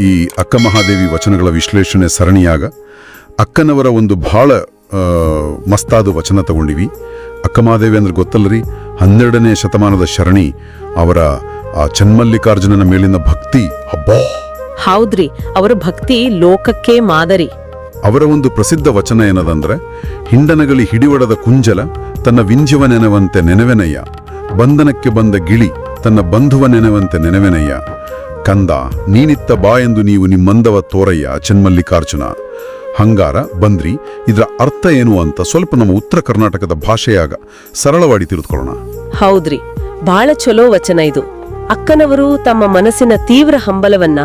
ಈ ಅಕ್ಕ ಮಹಾದೇವಿ ವಚನಗಳ ವಿಶ್ಲೇಷಣೆ ಸರಣಿಯಾಗ ಅಕ್ಕನವರ ಒಂದು ಭಾಳ ಮಸ್ತಾದ ವಚನ ತಗೊಂಡಿವಿ. ಅಕ್ಕ ಮಹಾದೇವಿ ಅಂದ್ರೆ ಗೊತ್ತಲ್ರಿ? ಹನ್ನೆರಡನೇ ಶತಮಾನದ ಶರಣಿ ಅವರ ಆ ಚನ್ಮಲ್ಲಿಕಾರ್ಜುನನ ಮೇಲಿನ ಭಕ್ತಿ. ಅಬ್ಬಾ! ಹೌದ್ರಿ ಅವರ ಭಕ್ತಿ ಲೋಕಕ್ಕೆ ಮಾದರಿ. ಅವರ ಒಂದು ಪ್ರಸಿದ್ಧ ವಚನ ಏನದಂದ್ರೆ ಹಿಂಡನಗಳಿ ಹಿಡಿವಡದ ಕುಂಜಲ ತನ್ನ ವಿಂಜವ ನೆನವಂತೆ ನೆನವೆನಯ್ಯ. ಬಂಧನಕ್ಕೆ ಬಂದ ಗಿಳಿ ತನ್ನ ಬಂಧುವ ನೆನವಂತೆ ನೆನವೆನಯ್ಯ. ಕಂದ ನೀನಿತ್ತ ಬಾ ಎಂದು ನೀವು ನಿಮ್ಮಂದವ ತೋರಯ್ಯ ಚನ್ಮಲ್ಲಿಕಾರ್ಜುನ. ಹಂಗಾರ ಬಂದ್ರಿ. ಇದರ ಅರ್ಥ ಏನು ಅಂತ ಸ್ವಲ್ಪ ನಮ್ಮ ಉತ್ತರ ಕರ್ನಾಟಕದ ಭಾಷೆಯಾಗ ಸರಳವಾಗಿ ತಿಳಿದುಕೊಳ್ಳೋಣ. ಹೌದ್ರಿ. ಬಹಳ ಚಲೋ ವಚನ ಇದು. ಅಕ್ಕನವರು ತಮ್ಮ ಮನಸ್ಸಿನ ತೀವ್ರ ಹಂಬಲವನ್ನ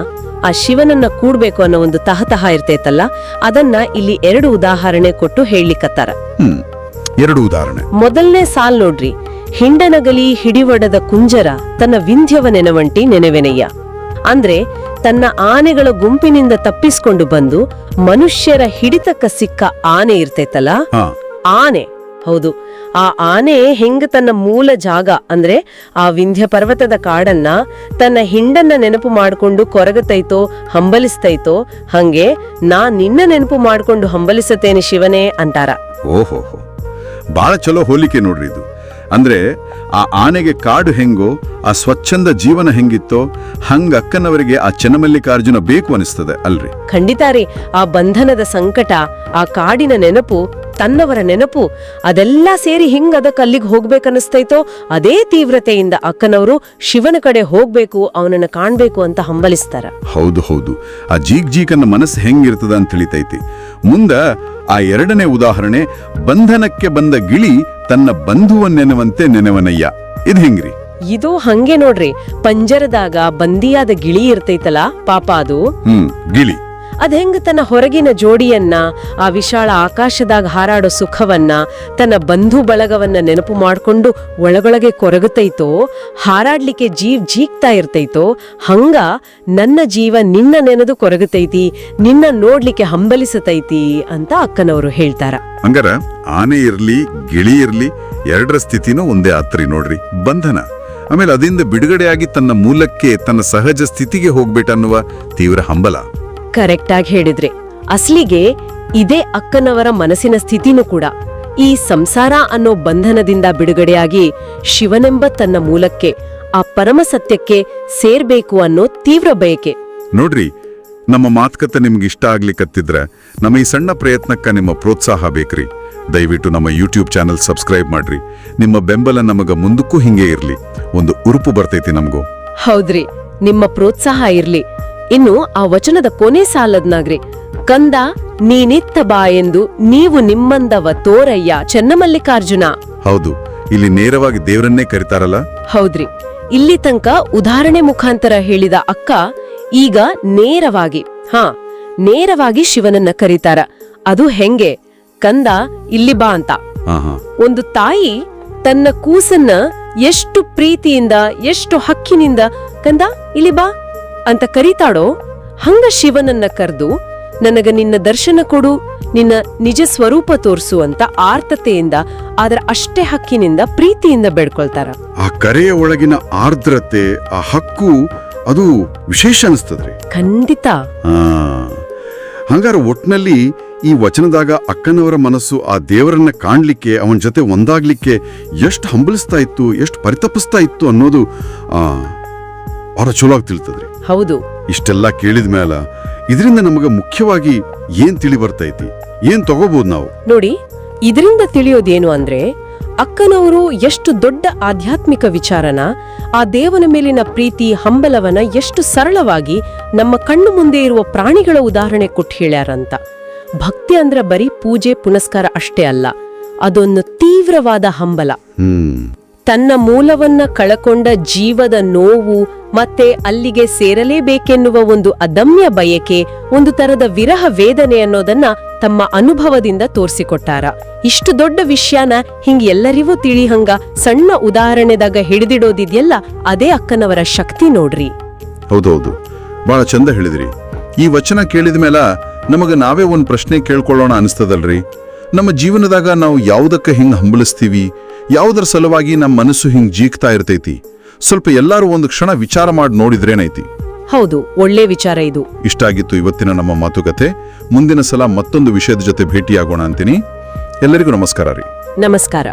ಆ ಶಿವನನ್ನ ಕೂಡ್ಬೇಕು ಅನ್ನೋ ಒಂದು ತಹತಹ ಇರ್ತೈತಲ್ಲ ಅದನ್ನ ಇಲ್ಲಿ ಎರಡು ಉದಾಹರಣೆ ಕೊಟ್ಟು ಹೇಳಲಿಕ್ಕತ್ತಾರ ಹ್ಮ್ ಎರಡು ಉದಾಹರಣೆ. ಮೊದಲನೇ ಸಾಲ್ ನೋಡ್ರಿ. ಹಿಂಡನಗಲಿ ಹಿಡಿವಡದ ಕುಂಜರ ತನ್ನ ವಿಂಧ್ಯವ ನೆನವಂಟಿ ನೆನವೆನಯ್ಯ. ಅಂದ್ರೆ ತನ್ನ ಆನೆಗಳ ಗುಂಪಿನಿಂದ ತಪ್ಪಿಸ್ಕೊಂಡು ಬಂದು ಮನುಷ್ಯರ ಹಿಡಿತಕ್ಕ ಸಿಕ್ಕ ಆನೆ ಇರ್ತೈತಲ್ಲ? ಆನೆ. ಹೌದು. ಆ ಆನೆ ಹೆಂಗ ತನ್ನ ಮೂಲ ಜಾಗ ಅಂದ್ರೆ ಆ ವಿಂಧ್ಯ ಪರ್ವತದ ಕಾಡನ್ನ ತನ್ನ ಹಿಂಡನ್ನ ನೆನಪು ಮಾಡ್ಕೊಂಡು ಕೊರಗತೈತೋ ಹಂಬಲಿಸ್ತೈತೋ ಹಂಗೆ ನಾ ನಿನ್ನ ನೆನಪು ಮಾಡ್ಕೊಂಡು ಹಂಬಲಿಸತೇನೆ ಶಿವನೇ ಅಂತಾರ. ಓಹೋಹೋ. ಬಹಳ ಚಲೋ ಹೋಲಿಕೆ ನೋಡ್ರಿ ಇದು. ಅಂದ್ರೆ ಆ ಆನೆಗೆ ಕಾಡು ಹೆಂಗೋ ಆ ಸ್ವಚ್ಛಂದ ಜೀವನ ಹೆಂಗಿತ್ತೋ ಹಂಗ ಅಕ್ಕನವರಿಗೆ ಆ ಚನ್ನಮಲ್ಲಿಕಾರ್ಜುನ ಬೇಕು ಅನಿಸ್ತದೆ ಅಲ್ರಿ. ಖಂಡಿತ ರೀ ಆ ಬಂಧನದ ಸಂಕಟ ಆ ಕಾಡಿನ ನೆನಪು ತನ್ನವರ ನೆನಪು ಅದೆಲ್ಲ ಸೇರಿ ಹಿಂಗ ಅದಕ್ಕೆ ಅಲ್ಲಿಗೆ ಹೋಗ್ಬೇಕನ್ನಿಸ್ತೈತೋ ಅದೇ ತೀವ್ರತೆಯಿಂದ ಅಕ್ಕನವರು ಶಿವನ ಕಡೆ ಹೋಗ್ಬೇಕು ಅವನನ್ನ ಕಾಣ್ಬೇಕು ಅಂತ ಹಂಬಲಿಸ್ತಾರ. ಹೌದು ಹೌದು. ಆ ಜೀಕ್ ಜೀಕನ್ನ ಮನಸ್ಸು ಹೆಂಗಿರ್ತದ ಅಂತ ತಿಳಿತೈತಿ. ಮುಂದ ಆ ಎರಡನೇ ಉದಾಹರಣೆ ಬಂಧನಕ್ಕೆ ಬಂದ ಗಿಳಿ ತನ್ನ ಬಂಧುವನ್ನೆನವಂತೆ ನೆನವನಯ್ಯ. ಇದು ಹೆಂಗ್ರಿ? ಇದು ಹಂಗೆ ನೋಡ್ರಿ ಪಂಜರದಾಗ ಬಂದಿಯಾದ ಗಿಳಿ ಇರ್ತೈತಲ್ಲ ಪಾಪ ಅದು. ಹ್ಮ್ ಗಿಳಿ. ಅದ್ ಹೆಂಗ ತನ್ನ ಹೊರಗಿನ ಜೋಡಿಯನ್ನ, ಆ ವಿಶಾಲ ಆಕಾಶದಾಗ ಹಾರಾಡೋ ಸುಖವನ್ನ, ತನ್ನ ಬಂಧು ಬಳಗವನ್ನ ನೆನಪು ಮಾಡ್ಕೊಂಡು ಒಳಗೊಳಗೆ ಕೊರಗುತ್ತೈತೋ ಹಾರಾಡ್ಲಿಕ್ಕೆ ಜೀವ್ ಜೀಗ್ತಾ ಇರ್ತೈತೋ, ಹಂಗ ನನ್ನ ಜೀವ ನಿನ್ನ ನೆನೆದು ಕೊರಗುತ್ತೈತಿ ನಿನ್ನ ನೋಡ್ಲಿಕ್ಕೆ ಹಂಬಲಿಸತೈತಿ ಅಂತ ಅಕ್ಕನವರು ಹೇಳ್ತಾರ. ಹಂಗಾರ ಆನೆ ಇರ್ಲಿ, ಗಿಳಿ ಇರ್ಲಿ, ಎರಡರ ಸ್ಥಿತಿನೂ ಒಂದೇ ಆತ್ರಿ ನೋಡ್ರಿ, ಬಂಧನ. ಆಮೇಲೆ ಅದರಿಂದ ಬಿಡುಗಡೆಯಾಗಿ ತನ್ನ ಮೂಲಕ್ಕೆ, ತನ್ನ ಸಹಜ ಸ್ಥಿತಿಗೆ ಹೋಗ್ಬೇಟನ್ನುವ ತೀವ್ರ ಹಂಬಲ. ಕರೆಕ್ಟ್ ಆಗಿ ಹೇಳಿದ್ರಿ. ಅಸ್ಲಿಗೆ ಇದೇ ಅಕ್ಕನವರ ಮನಸ್ಸಿನ ಸ್ಥಿತಿನೂ ಕೂಡ ಈ ಸಂಸಾರ ಅನ್ನೋ ಬಂಧನದಿಂದ ಬಿಡುಗಡೆಯಾಗಿ ಶಿವನೆಂಬ ತನ್ನ ಮೂಲಕ್ಕೆ ಆ ಪರಮ ಸತ್ಯಕ್ಕೆ ಸೇರ್ಬೇಕು ಅನ್ನೋ ತೀವ್ರ ಬಯಕೆ. ನೋಡ್ರಿ ನಮ್ಮ ಮಾತುಕತೆ ನಿಮ್ಗೆ ಇಷ್ಟ ಆಗ್ಲಿಕ್ಕತ್ತಿದ್ರೆ ನಮ್ಮ ಈ ಸಣ್ಣ ಪ್ರಯತ್ನಕ್ಕ ನಿಮ್ಮ ಪ್ರೋತ್ಸಾಹ ಬೇಕ್ರಿ. ದಯವಿಟ್ಟು ನಮ್ಮ ಯೂಟ್ಯೂಬ್ ಚಾನೆಲ್ ಸಬ್ಸ್ಕ್ರೈಬ್ ಮಾಡ್ರಿ. ನಿಮ್ಮ ಬೆಂಬಲ ನಮಗ ಮುಂದಕ್ಕೂ ಹಿಂಗೆ ಇರ್ಲಿ. ಒಂದು ಉರುಪು ಬರ್ತೈತಿ ನಮಗೂ. ಹೌದ್ರಿ ನಿಮ್ಮ ಪ್ರೋತ್ಸಾಹ ಇರ್ಲಿ. ಇನ್ನು ಆ ವಚನದ ಕೊನೆ ಸಾಲದ್ನಾಗ್ರಿ. ಕಂದ ನೀನಿತ್ತ ಬಾ ಎಂದು ನೀವು ನಿಮ್ಮಂದವ ತೋರಯ್ಯ ಚೆನ್ನಮಲ್ಲಿಕಾರ್ಜುನ. ಹೌದು ಇಲ್ಲಿ ನೇರವಾಗಿ ದೇವರನ್ನೇ ಕರಿತಾರಲ್ಲ? ಹೌದ್ರಿ. ಇಲ್ಲಿ ತನಕ ಉದಾಹರಣೆ ಮುಖಾಂತರ ಹೇಳಿದ ಅಕ್ಕ ಈಗ ನೇರವಾಗಿ ಹಾ ನೇರವಾಗಿ ಶಿವನನ್ನ ಕರೀತಾರ. ಅದು ಹೆಂಗೆ? ಕಂದ ಇಲ್ಲಿ ಬಾ ಅಂತ. ಒಂದು ತಾಯಿ ತನ್ನ ಕೂಸನ್ನ ಎಷ್ಟು ಪ್ರೀತಿಯಿಂದ ಎಷ್ಟು ಹಕ್ಕಿನಿಂದ ಕಂದ ಇಲ್ಲಿ ಬಾ. ಅಂತ ಕರೀತಾಡೋ ಹಂಗ ಶಿವನನ್ನ ಕರೆದು ನನಗ ನಿನ್ನ ದರ್ಶನ ಕೊಡು ನಿನ್ನ ನಿಜ ಸ್ವರೂಪ ತೋರಿಸು ಅಂತ ಆರ್ತತೆಯಿಂದ ಆದ್ರ ಅಷ್ಟೇ ಹಕ್ಕಿನಿಂದ ಪ್ರೀತಿಯಿಂದ ಬೇಡ್ಕೊಳ್ತಾರ. ಆ ಕರೆಯ ಒಳಗಿನ ಆರ್ದ್ರತೆ ಆ ಹಕ್ಕು ಅದು ವಿಶೇಷ ಅನಿಸ್ತದ್ರಿ. ಖಂಡಿತ. ಹಂಗಾರ ಒಟ್ನಲ್ಲಿ ಈ ವಚನದಾಗ ಅಕ್ಕನವರ ಮನಸ್ಸು ಆ ದೇವರನ್ನ ಕಾಣ್ಲಿಕ್ಕೆ ಅವನ ಜೊತೆ ಒಂದಾಗ್ಲಿಕ್ಕೆ ಎಷ್ಟು ಹಂಬಲಿಸ್ತಾ ಇತ್ತು ಎಷ್ಟು ಪರಿತಪಿಸ್ತಾ ಇತ್ತು ಅನ್ನೋದು ಆ ಬಹಳ ಚಲೋ ಆಗಿ ತಿಳ್ತದ್ರಿ. ಹೌದು. ಇಷ್ಟೆಲ್ಲ ಕೇಳಿದ ಮೇಲೆ ಇದರಿಂದ ನಮಗೆ ಮುಖ್ಯವಾಗಿ ಏನ್ ತಿಳಿ ಬರ್ತೈತಿ ಏನ್ ತಗೋಬಹುದು ನಾವು? ನೋಡಿ ಇದರಿಂದ ತಿಳಿಯೋದೇನು ಅಂದ್ರೆ ಅಕ್ಕನವರು ಎಷ್ಟು ದೊಡ್ಡ ಆಧ್ಯಾತ್ಮಿಕ ವಿಚಾರನ ಆ ದೇವನ ಮೇಲಿನ ಪ್ರೀತಿ ಹಂಬಲವನ ಎಷ್ಟು ಸರಳವಾಗಿ ನಮ್ಮ ಕಣ್ಣು ಮುಂದೆ ಇರುವ ಪ್ರಾಣಿಗಳ ಉದಾಹರಣೆ ಕೊಟ್ಟು ಹೇಳ್ಯಾರಂತ. ಭಕ್ತಿ ಅಂದ್ರೆ ಬರೀ ಪೂಜೆ ಪುನಸ್ಕಾರ ಅಷ್ಟೇ ಅಲ್ಲ ಅದೊಂದು ತೀವ್ರವಾದ ಹಂಬಲ. ಹ್ಮ್. ತನ್ನ ಮೂಲವನ್ನ ಕಳಕೊಂಡ ಜೀವದ ನೋವು ಮತ್ತೆ ಅಲ್ಲಿಗೆ ಸೇರಲೇಬೇಕೆನ್ನುವ ಒಂದು ಅದಮ್ಯ ಬಯಕೆ, ಒಂದು ತರದ ವಿರಹ ವೇದನೆ ಅನ್ನೋದನ್ನ ತಮ್ಮ ಅನುಭವದಿಂದ ತೋರಿಸಿಕೊಟ್ಟಾರ. ಇಷ್ಟು ದೊಡ್ಡ ವಿಷಯನ ಹಿಂಗ್ ಎಲ್ಲರಿಗೂ ತಿಳಿಹಂಗ ಸಣ್ಣ ಉದಾಹರಣೆದಾಗ ಹಿಡಿದಿಡೋದಿದೆಯಲ್ಲ, ಅದೇ ಅಕ್ಕನವರ ಶಕ್ತಿ ನೋಡ್ರಿ. ಹೌದೌದು. ಬಹಳ ಚಂದ ಹೇಳಿದ್ರಿ. ಈ ವಚನ ಕೇಳಿದ ಮೇಲ ನಮಗೆ ನಾವೇ ಒಂದು ಪ್ರಶ್ನೆ ಕೇಳ್ಕೊಳ್ಳೋಣ ಅನಿಸ್ತದಲ್ರಿ. ನಮ್ಮ ಜೀವನದಾಗ ನಾವು ಯಾವುದಕ್ಕೆ ಹಿಂಗೆ ಹಂಬಲಿಸ್ತೀವಿ? ಯಾವುದರ ಸಲುವಾಗಿ ನಮ್ಮ ಮನಸ್ಸು ಹಿಂಗೆ ಜೀಕ್ತಾ ಇರ್ತೈತಿ? ಸ್ವಲ್ಪ ಎಲ್ಲರೂ ಒಂದು ಕ್ಷಣ ವಿಚಾರ ಮಾಡಿ ನೋಡಿದ್ರೇನೈತಿ? ಹೌದು ಒಳ್ಳೆ ವಿಚಾರ ಇದು. ಇಷ್ಟ ಆಗಿತ್ತು ಇವತ್ತಿನ ನಮ್ಮ ಮಾತುಕತೆ. ಮುಂದಿನ ಸಲ ಮತ್ತೊಂದು ವಿಷಯದ ಜೊತೆ ಭೇಟಿಯಾಗೋಣ ಅಂತೀನಿ. ಎಲ್ಲರಿಗೂ ನಮಸ್ಕಾರ ರೀ. ನಮಸ್ಕಾರ.